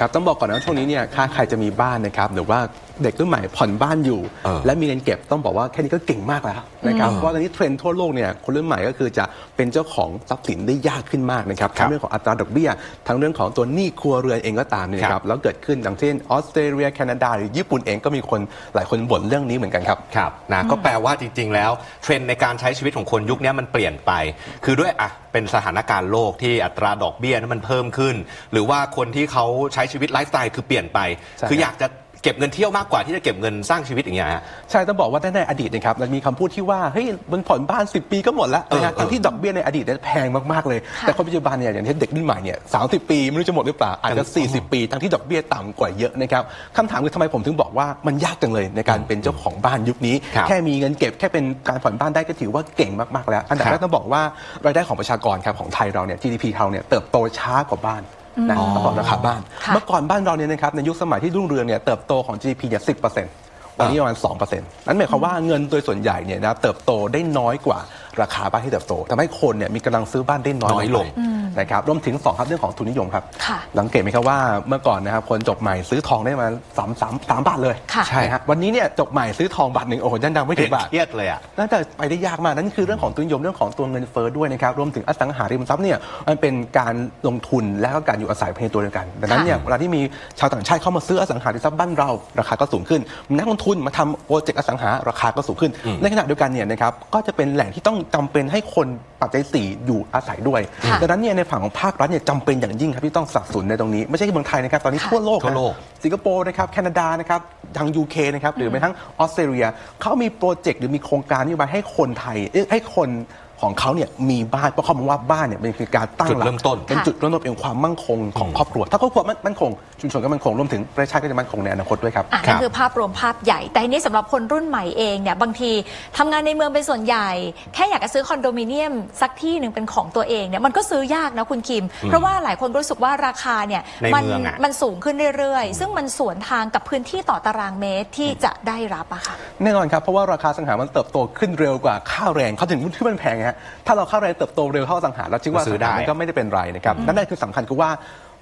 ครับต้องบอกก่อนนะว่าช่วงนี้เนี่ยถ้าใครจะมีบ้านนะครับหรือว่าเด็กรุ่นใหม่ผ่อนบ้านอยู่ เออและมีเงินเก็บต้องบอกว่าแค่นี้ก็เก่งมากแล้วนะครับเพราะว่าตอนนี้เทรนด์ทั่วโลกเนี่ยคนรุ่นใหม่ก็คือจะเป็นเจ้าของทรัพย์สินได้ยากขึ้นมากนะครับครับทั้งเรื่องของอัตราดอกเบี้ยทั้งเรื่องของตัวหนี้ครัวเรือนเองก็ตามเนี่ยคครัรับบ แล้วเกิดขึ้นอย่างเช่นออสเตรเลียแคนาดาหรือญี่ปุ่นเองก็มีคนหลายคนบ่นเรื่องนี้เหมือนกันครับ ครับนะก็แปลว่าจริง ๆ แล้วเทรนด์ในการใช้ชีวิตของคนยุคนี้มันเปลี่ยนไป คือด้วยอะเป็นสถานการณ์โลกที่อัตราดอกเบี้ยนั้นมันเพิ่มขึ้น หรือว่าคนที่เขาใช้ชีวิตไลฟ์สไตล์คือเปลี่ยนไป ใช่คืออยากจะเก็บเงินเที่ยวมากกว่าที่จะเก็บเงินสร้างชีวิตอย่างเงี้ยฮะ ใช่ ต้องบอกว่าในอดีตนะครับมันมีคำพูดที่ว่าเฮ้ยมันผ่อนบ้าน 10 ปีก็หมดแล้วนะฮะเออเออทั้งที่ดอกเบี้ยในอดีตเนี่ยแพงมาก ๆ เลย แต่คนปัจจุบันเนี่ยอย่างที่เด็กรุ่นใหม่เนี่ยสาปีไม่รู้จะหมดหรือเปล่าอาจจะ 40 ปีทั้งที่ดอกเบี้ยต่ำกว่าเยอะนะครับคำถามคือทำไมผมถึงบอกว่ามันยากจังเลยในการเป็นเจ้าของบ้านยุคนี้ ครับแค่มีเงินเก็บแค่เป็นการผ่อนบ้านได้ก็ถือว่าเก่งมากๆแล้ว อันดับครับแรกต้องบอกว่ารายได้ของประชากรครับของไทยเราเนี่ย GDP เราเนี่ยเติบโตช้ากว่าบ้าน นะอ๋อต้องบอกราคาบ้านค่ะเมื่อก่อนบ้านเราเนี่ยนะครับในยุคสมัยที่รุ่งเรืองเนี่ยเติบโตของ GDP เนี่ย10%วันนี้ประมาณ2%นั่นหมายความว่าเงินโดยส่วนใหญ่เนี่ยนะเติบโตได้น้อยกว่าราคาบ้านที่เติบโตทำให้คนเนี่ยมีกำลังซื้อบ้านได้น้อยน้อยลงไป นะครับรวมถึงสองครับเรื่องของทุนนิยมครับค่ะสังเกตไหมครับว่าเมื่อก่อนนะครับคนจบใหม่ซื้อทองได้มาสามสามสามบาทเลยค่ะ ใช่ฮะวันนี้เนี่ยจบใหม่ซื้อทองบาทหนึ่งโอ้โหยันดังไม่ถึงบาท เครียดเลยอะ น่าจะไปได้ยากมากนั่นคือเรื่องของทุนนิยมเรื่องของตัวเงินเฟ้อด้วยนะครับรวมถึงอสังหาริมทรัพย์เนี่ยมันเป็นการลงทุนและก็การอยู่อาศัยภายในตัวเดียวกันดังนั้นเนี่ยเวลาที่มีชาวต่างชาติเข้ามาซื้ออสังหาริมทรัพย์บ้านเรา ราคาก็สูงขึ้นมีนักลงทุนมาทำโปรเจกต์อสังหาราคาก็สูงขึ้น ในขณะเดียวกันเนี่ยนะครับก็จะเป็นแหล่งที่ต้องจำเป็นให้คนปัจจัยสี่อยู่อาศัยด้วยค่ะดังนั้นเนี่ยในฝั่งของภาครัฐเนี่ยจำเป็นอย่างยิ่งครับที่ต้องสนับสนุนในตรงนี้ ไม่ใช่แค่เมืองไทยนะครับ ตอนนี้ค่ะทั่วโลก นะทั่วโลกสิงคโปร์นะครับแคนาดานะครับทาง UK นะครับหรือแม้กระทั่งออสเตรเลียเขามีโปรเจกต์หรือมีโครงการนโยบายให้คนไทยเอ้ยให้คน ของเขาเนี่ยมีบ้านเพราะเขามองว่าบ้านเนี่ยเป็นคือการตั้งจุดหลักเริ่มต้น เป็นค่ะจุดเริ่มต้นเป็นความมั่งคงของครอบครัว ถ้าครอบครัวมั่นมั่นคงชุมชนก็มั่นคงรวมถึงประเทศชาติก็จะมั่นคงในอนาคตด้วยครับ อะครันั่บนคือภาพรวมภาพใหญ่ แต่ทีนี้สำหรับคนรุ่นใหม่เองเนี่ยบางทีทำงานในเมืองเป็นส่วนใหญ่ แค่อยากจะซื้อคอนโดมิเนียม สักที่หนึ่งเป็นของตัวเองเนี่ยมันก็ซื้อยากนะคุณคิม เพราะว่าหลายคนรู้สึกว่าราคาเนี่ยในมัเมืองอะ มันสูงขึ้นเรื่อยๆ ซึ่งมันสวนทางกับพื้นที่ต่อตารางเมตรที่จะได้รับอะค่ะ แน่นอนครับ เพราะว่าราคาสังหามันเติบโตขึ้นเร็วกว่าค่าแรงเขาถึงที่มันแพงไงฮะถ้าเราค่าแรงเติบโตเร็วเท่าสังหาเราคิดว่าก็ซื้สัองได้หามันก็ไม่ได้เป็นไรนะครับนั่นคือสำคัญคือว่า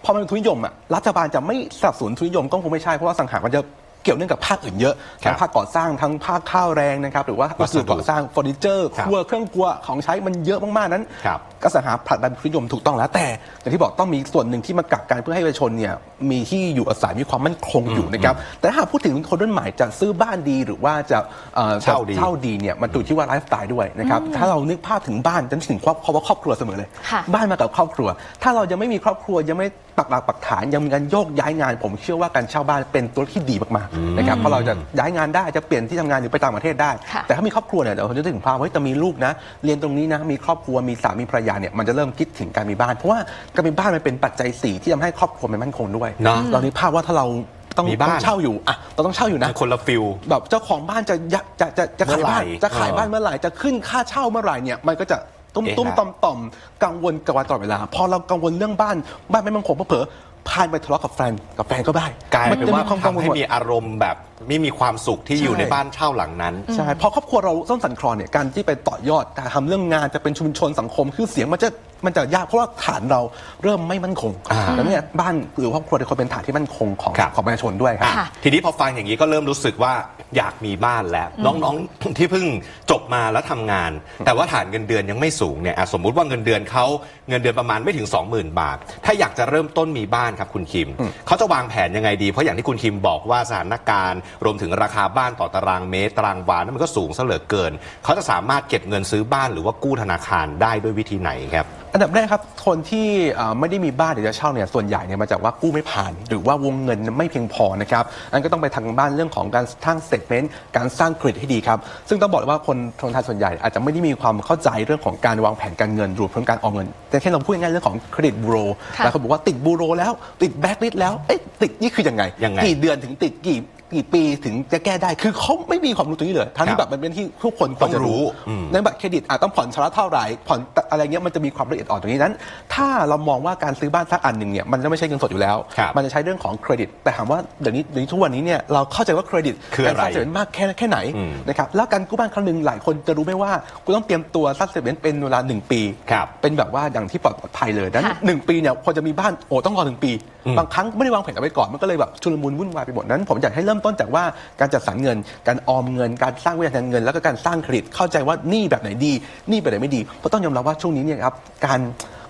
พอมันเป็นทุนนิยมอะรัฐบาลจะไม่สนับสนุนทุนนิยมก็คงไม่ใช่เพราะว่าสังหามันจะ เกี่ยวเนื่องกับภาคอื่นเยอะครับทั้งภาคก่อสร้างทั้งภาคข้าวแรงนะครับหรือว่าวัวัสสดุดุก่อสร้างเฟอร์นิเจอร์ครับครัวเครื่องครัวของใช้มันเยอะมากๆนั้นครับกสังหาผลักดันทุนนิยมถูกต้องแล้วแต่อย่างที่บอกต้องมีส่วนหนึ่งที่มากักกันเพื่อให้ประชาชนเนี่ยมีที่อยู่อาศัยมีความมั่นคงอยู่นะครับแต่ถ้าหากพูดถึงคนรุ่นใหม่จะซื้อบ้านดีหรือว่าจะอ่อเช่าดีเช่าดีเนี่ยมันอยู่ที่ว่าไลฟ์สไตล์ด้วยนะครับถ้าเรานึกภาพถึงบ้านจะนึกถึงครอบครัวว่าครอบครัวเสมอเลยค่ะบ้านมากับครอบครัว ถ้าเรายังไม่มีครอบครัวยังไม่ปักหลักปักฐานยังมีการโยกย้ายงาน ผมเชื่อว่าการเช่าบ้านเป็นตัวที่ดีมากๆนะครับเพราะเราจะย้ายงานได้จะเปลี่ยนที่ทำงานหรือไปต่างประเทศได้ ค่ะ แต่ถ้ามีครอบครัวเนี่ยเดี๋ยวเราจะนึกถึงภาพว่าเฮ้ยแต่มีลูกนะ เรียนตรงนี้นะมีครอบครัวมีสามีภรรยาเนี่ยมันจะเริ่มคิดถึงการมีบ้าน เพราะว่าการมีบ้านมันเป็นปัจจัยสี่ที่ทำให้ครอบครัวมันมั่นคงด้วยเนอะเรานึกภาพว่าถ้าเราต้องมีบ้าน ต้องเช่าอยู่อะเราต้องเช่าอยู่นะ มันคนละฟิล แบบเจ้าของบ้านจะยะจะจะจะขายบ้านเมื่อไหร่จะขายเออบ้านเมื่อไหร่จะขึ้นค่าเช่าเมื่อไหร่เนี่ยมันก็จะตุ้มเอ๊ะตุ้มฮะต่อมต่อมกังวลกระวนตลอดเวลา พอเรากังวลเรื่องบ้านบ้านไม่มั่นคงเผลอ ๆพานไปทะเลาะกับแฟนกับแฟนก็ได้กลายมัเป็นจะว่ามีความกังวลทำให้หมดมีอารมณ์แบบไม่มีความสุขที่อยู่ใช่ ในบ้านเช่าหลังนั้น ใช่พอครอบครัวเราต้นสันคลอนเนี่ยการที่ไปต่อยอดการทำเรื่องงานจะเป็นชุมชนสังคมคือเสียงมันจะมันจะยากเพราะว่าฐานเราเริ่มไม่มั่นคงอ่าแล้วเนี่ยบ้านหรือครอบครัวควรเป็นฐานที่มั่นคงของครับ ของประชาชนด้วยครับ ค่ะ ทีนี้พอฟังอย่างนี้ก็เริ่มรู้สึกว่าอยากมีบ้านแล้ว น้องๆ ที่เพิ่งจบมาแล้วทำงาน แต่ว่าฐานเงินเดือนยังไม่สูงเนี่ยอะสมมุติว่าเงินเดือนเขาเงินเดือนประมาณไม่ถึง 20,000 บาท ถ้าอยากจะเริ่มต้นมีบ้านครับคุณคิมเขาจะวางแผนยังไงดี เพราะอย่างที่คุณคิมบอกว่าสถานการณ์รวมถึงราคาบ้านต่อตารางเมตรตารางวานั้นมันก็สูงซะเหลือเกิน เขาจะสามารถเก็บเงินซื้อบ้านหรือว่ากู้ธนาคารได้ด้วยวิธีไหนครับ อันดับแรกครับคนที่เอ่อไม่ได้มีบ้านหรือจะเช่าเนี่ยส่วนใหญ่เนี่ยมาจากว่ากู้ไม่ผ่าน หรือว่าวงเงินไม่เพียงพอนะครับอันก็ต้องไปทางบ้านเรื่องของการสร้างสเตทเมนต์การสร้างเครดิตให้ดีครับ ซึ่งต้องบอกเลยว่าคนคนไทยส่วนใหญ่อาจจะไม่ได้มีความเข้าใจเรื่องของการวางแผนการเงินรวมถึงการออมเงิน แต่แค่เราพูดง่ายๆเรื่องของเครดิตบูโรค่ะแล้วเขาบอกว่าติดบูโรแล้วติดแบ็กลิสแล้วเอ๊ะติดนี่คือยังไงยังไง กี่เดือนถึงติดกี่ กี่ปีถึงจะแก้ได้คือเขาไม่มีความรู้ตรงนี้เลยทั้งที่แบบมันเป็นที่ทุกคนควรจะต้องรู้รู้อืมในบัตรเครดิตอาจต้องผ่อนชำระเท่าไหร่ผ่อนอะไรเงี้ยมันจะมีความละเอียดอ่อนตรงนี้นั้น ถ้าเรามองว่าการซื้อบ้านสักอันหนึ่งเนี่ยมันจะไม่ใช่เงินสดอยู่แล้ว ครับมันจะใช้เรื่องของเครดิต แต่ถามว่าเดี๋ยวนี้เดี๋ยวนี้ทุกวันนี้เนี่ยเราเข้าใจว่าเครดิตคืออะไรการสร้างเสร็จมากแค่แค่ไหนอืมนะครับแล้วการกู้บ้านครั้งหนึ่งหลายคนจะรู้ไหมว่าคุณต้องเตรียมตัวสร้างเสร็จเป็นเวลาหนึ่งปี ครับเป็นแบบว่าอย่างที่ปลอดภัยเลยนั้นค่ะ หนึ่งปีเนี่ยพอจะมีบ้านโอ้ต้องรอหนึ่งปีอืมบางครั้งไม่ได้วางแผนเอาไว้ก่อนมันก็เลยแบบชุลมุนวุ่นวายไปหมดนั้น ผมอยากให้เริ่มต้นจากว่าการจัดสรรเงิน การออมเงิน การสร้างวิทยาทางเงิน แล้วก็การสร้างเครดิตเข้าใจว่าหนี่แบบไหนดีหนี่แบบไหนไม่ดีเพราะต้องยอมรับว่าช่วงนี้เนี่ยครับการ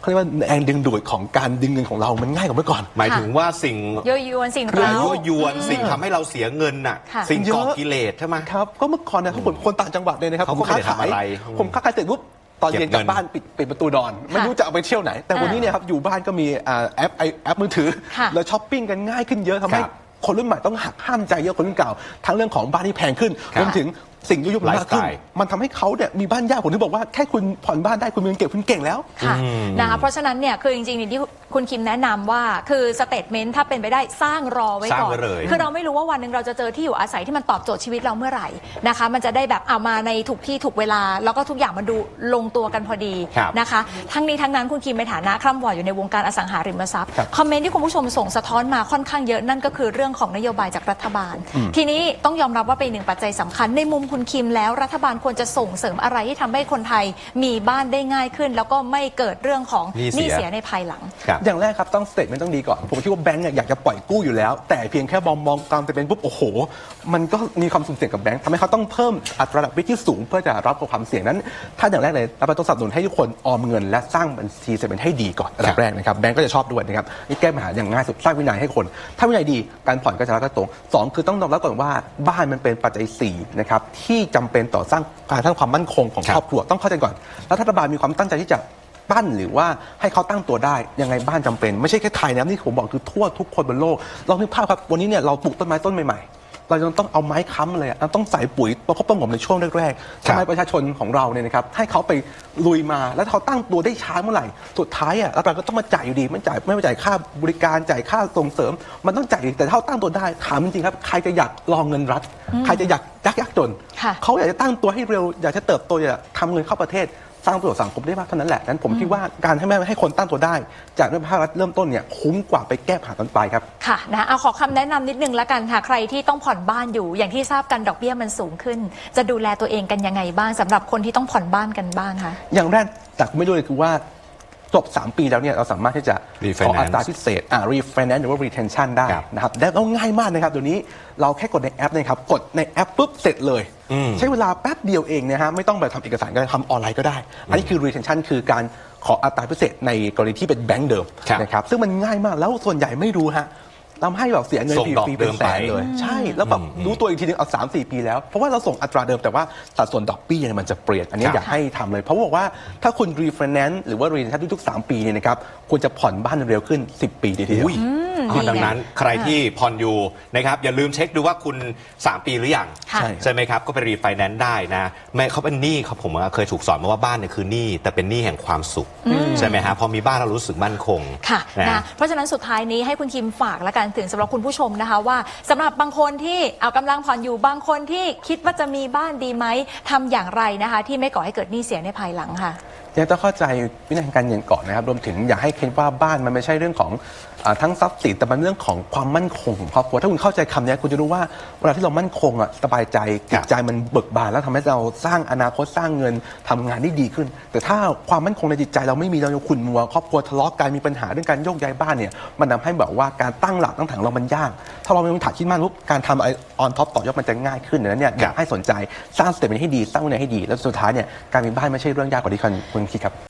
เขาเรียกว่าแรงดึงดูดของการดึงเงินของเรามันง่ายกว่าเมื่อก่อน หมายถึงว่าสิ่งโยยวนสิ่งเครื่องเร้า ยั่วยวนสิ่งทำให้เราเสียเงินน่ะ ค่ะ สิ่งก่อเยอะกิเลสใช่ไหม ครับก็เมื่อก่อนเนี่ยเขาคนคนต่างจังหวัดเลยนะครับเขาผก็มไม่ค้าได้ทำขายอะไรผมค้าขายเสร็จปุ๊บตอนเย็นเก็บกเงิลันบบ้านปิดปิดประตูนอนไม่รู้จะเอาไปเที่ยวไหน แต่วันนี้เนี่ยครับอยู่บ้านก็มีอ่าแอปไอแอปมือถือ ค่ะแล้วช้อปปิ้งกันง่ายขึ้นเยอะทำให้ครับคนรุ่นใหม่ต้องหักห้ามใจเยอะคนรุ่นเก่า ทั้งเรื่องของบ้านที่แพงขึ้นครับรวมถึง สิ่งยุยงมากขึ้นไลฟ์สไตล์มันทำให้เขาเนี่ยมีบ้านยากผมถึงบอกว่าแค่คุณผ่อนบ้านได้คุณมีเงินเก็บคุณเก่งแล้ว ค่ะอืมนะคะเพราะฉะนั้นเนี่ยคือจริงๆนี่ที่คุณคิมแนะนำว่าคือสเตทเมนต์ถ้าเป็นไปได้สร้างรอไว้สร้างก่อนไว้เลย คือเราไม่รู้ว่าวันหนึ่งเราจะเจอที่อยู่อาศัยที่มันตอบโจทย์ชีวิตเราเมื่อไหร่นะคะ มันจะได้แบบเอามาในถูกที่ถูกเวลา แล้วก็ทุกอย่างมันดูลงตัวกันพอดีครับ นะคะ ทั้งนี้ทั้งนั้นคุณคิมในฐานะคร่ำวอร์ดอยู่ในวงการอสังหาริมทรัพย์ครับคอมเมนต์ที่คุณผู้ชมส่งสะท้อนมาค่อนข้างเยอะนั่นก็คือเรื่องของนโยบายจากรัฐบาล ทีนี้ต้องยอมรับว่าเป็นหนึ่งปัจจัยสำคัญในมุมคุณคิมแล้วรัฐบาลควรจะส่งเสริมอะไรที่ทำให้คนไทยมีบ้านได้ง่ายขึ้น แล้วก็ไม่เกิดเรื่องของหนี้เสียเสียในภายหลัง ครับอย่างแรกครับต้องสเตทเมนต์ต้องดีก่อน ผมคิดว่าแบงก์เนี่ยอยากจะปล่อยกู้อยู่แล้ว แต่เพียงแค่มองมองตามสเตทเมนต์ปุ๊บโอ้โห มันก็มีความสุ่มเสี่ยงกับแบงก์ทำให้เขาต้องเพิ่มอัตราดอกเบี้ยที่สูงเพื่อจะรับกับความเสี่ยงนั้น ถ้าอย่างแรกเลยรัฐบาลต้องสนับสนุนให้ทุกคนออมเงิน และสร้างบัญชีสเตทเมนต์ให้ดีก่อนอันดับแรกนะครับแบงก์ก็จะชอบด้วยนะครับนี่แก้ปัญหาอย่างง่ายสุดสร้างวินัยให้คน ถ้าวินัยดีการผ่อนก็จะรับก็ตรงสองคือต้องยอมรับก่อนว่าบ้านมันเป็นปัจจัยสี่นะครับที่จำเป็นต่อสร้างการสร้างความมั่นคงของครับครอบครัวต้องเข้าใจก่อนแล้วรัฐบาลมีความตั้งใจที่จะ ปั้นหรือว่าให้เขาตั้งตัวได้ยังไงบ้านจำเป็น ไม่ใช่แค่ไทยนะนี่ผมบอกคือทั่วทุกคนบนโลกลองนึกภาพครับวันนี้เนี่ยเราปลูกต้นไม้ต้นใหม่ๆ เรายังต้องเอาไม้ค้ำเลยอะเราต้องใส่ปุ๋ยประคบประหงมในช่วงแรกๆครับทำไมประชาชนของเราเนี่ยนะครับให้เขาไปลุยมาแล้วเขาตั้งตัวได้ช้าเมื่อไหร่สุดท้ายอะรัฐบาลก็ต้องมาจ่ายอยู่ดีไม่จ่ายไม่มาจ่ายค่าบริการจ่ายค่าส่งเสริม มันต้องจ่ายอยู่ดีแต่ถ้าเขาตั้งตัวได้ถามจริงๆครับใครจะอยากลองเงินรัฐ ใครจะอยากยักยักจน ค่ะ เขาอยากจะตั้งตัวให้เร็ว อยากจะเติบโตอยากจะทำเงินเข้าประเทศ สร้างประโยชน์สังคมได้มากเท่านั้นแหละนั้นผมคิดว่าการให้แม่ให้คนตั้งตัวได้ จากเรื่องภาครัฐเริ่มต้นเนี่ยคุ้มกว่าไปแก้ปัญหาตอนปลายครับค่ะนะเอาขอคำแนะนำนิดนึงละกันค่ะใครที่ต้องผ่อนบ้านอยู่ อย่างที่ทราบกันดอกเบี้ยมันสูงขึ้น จะดูแลตัวเองกันยังไงบ้างสำหรับคนที่ต้องผ่อนบ้านกันบ้างคะอย่างแรกจากไม่รู้เลยคือว่า จบ 3 ปีแล้วเนี่ยเราสามารถที่จะ Refinance ขออัตราพิเศษอ่า refinance หรือว่า retention ได้ครับนะครับและก็ง่ายมากนะครับเดี๋ยวนี้เราแค่กดในแอปนะครับกดในแอปปุ๊บเสร็จเลย อืม ใช้เวลาแป๊บเดียวเองนะฮะไม่ต้องไปทำเอกสารก็ได้ทำออนไลน์ก็ได้ อันนี้คือ retention คือการขออัตราพิเศษในกรณีที่เป็นแบงก์เดิมครับ นะครับซึ่งมันง่ายมากแล้วส่วนใหญ่ไม่รู้ฮะ ทำให้แบบเสียเงินส่งดอกฟรีๆเป็นแสนเดิมไปเลย ใช่ แล้วแบบอืมรู้ตัวอีกทีนึงเอาสามสี่ปีแล้ว เพราะว่าเราส่งอัตราเดิมแต่ว่าสัดส่วนดอกเบี้ยเนี่ยมันจะเปลี่ยนอันนี้ครับ อยากให้ทำเลย เพราะว่าบอกว่าถ้าคุณ refinance หรือว่า refinance ทุกๆ 3 ปีเนี่ยนะครับคุณจะผ่อนบ้านเร็วขึ้น 10 ปีทีเดียว อุ้ย ดีดังนั้นใครที่ผ่อนอยู่นะครับอย่าลืมเช็คดูว่าคุณ 3 ปีหรือยัง ค่ะ ใช่ ใช่ไหมครับ ก็ไปรีไฟแนนซ์ได้นะไม่เขาเป็นหนี้ครับผมเคยถูกสอนมาว่าบ้านเนี่ยคือหนี้แต่เป็นหนี้แห่งความสุข ใช่ไหมฮะพอมีบ้านเรารู้สึกมั่นคงค่ะนะ นะเพราะฉะนั้นสุดท้ายนี้ให้คุณคิมฝากและกันถึงสำหรับคุณผู้ชมนะคะว่าสำหรับบางคนที่เอากำลังผ่อนอยู่บางคนที่คิดว่าจะมีบ้านดีไหมทำอย่างไรนะคะ ที่ไม่ก่อให้เกิดหนี้เสียในภายหลังค่ะยังต้องเข้าใจวินัยทางการเงินก่อนนะครับ รวมถึงอยากให้คิดว่าบ้านมันไม่ใช่เรื่องของอทั้งทรัพย์สินแต่มันเรื่องของความมั่นคงของครอบครัวถ้าคุณเข้าใจคำนี้คุณจะรู้ว่าเวลาที่เรามั่นคงอะสบายใจจิตใจมันเบิกบานแล้วทำให้เราสร้างอนาคตสร้างเงินทำงานได้ดีขึ้น แต่ถ้าความมั่นคงในจิตใจเราไม่มีเราขุ่นมัวครอบครัวทะเลาะกันมีปัญหาเรื่องการโยกย้ายบ้านเนี่ยมันทำให้แบบว่าการตั้งหลักตั้งฐานเรามันยากถ้าเราไม่มีฐานที่มั่นปุ๊บการทำไรออนท็อปต่อยอดมันจะง่ายขึ้นดังนั้นเนี่ยอยากให้สนใจสร้างสเต็ปนี้ให้ดีสร้างวินัยให้ดี แล้วสุดท้ายเนี่ยการมีบ้านไม่ใช่เรื่องยากกว่าที่คุณคิดครับ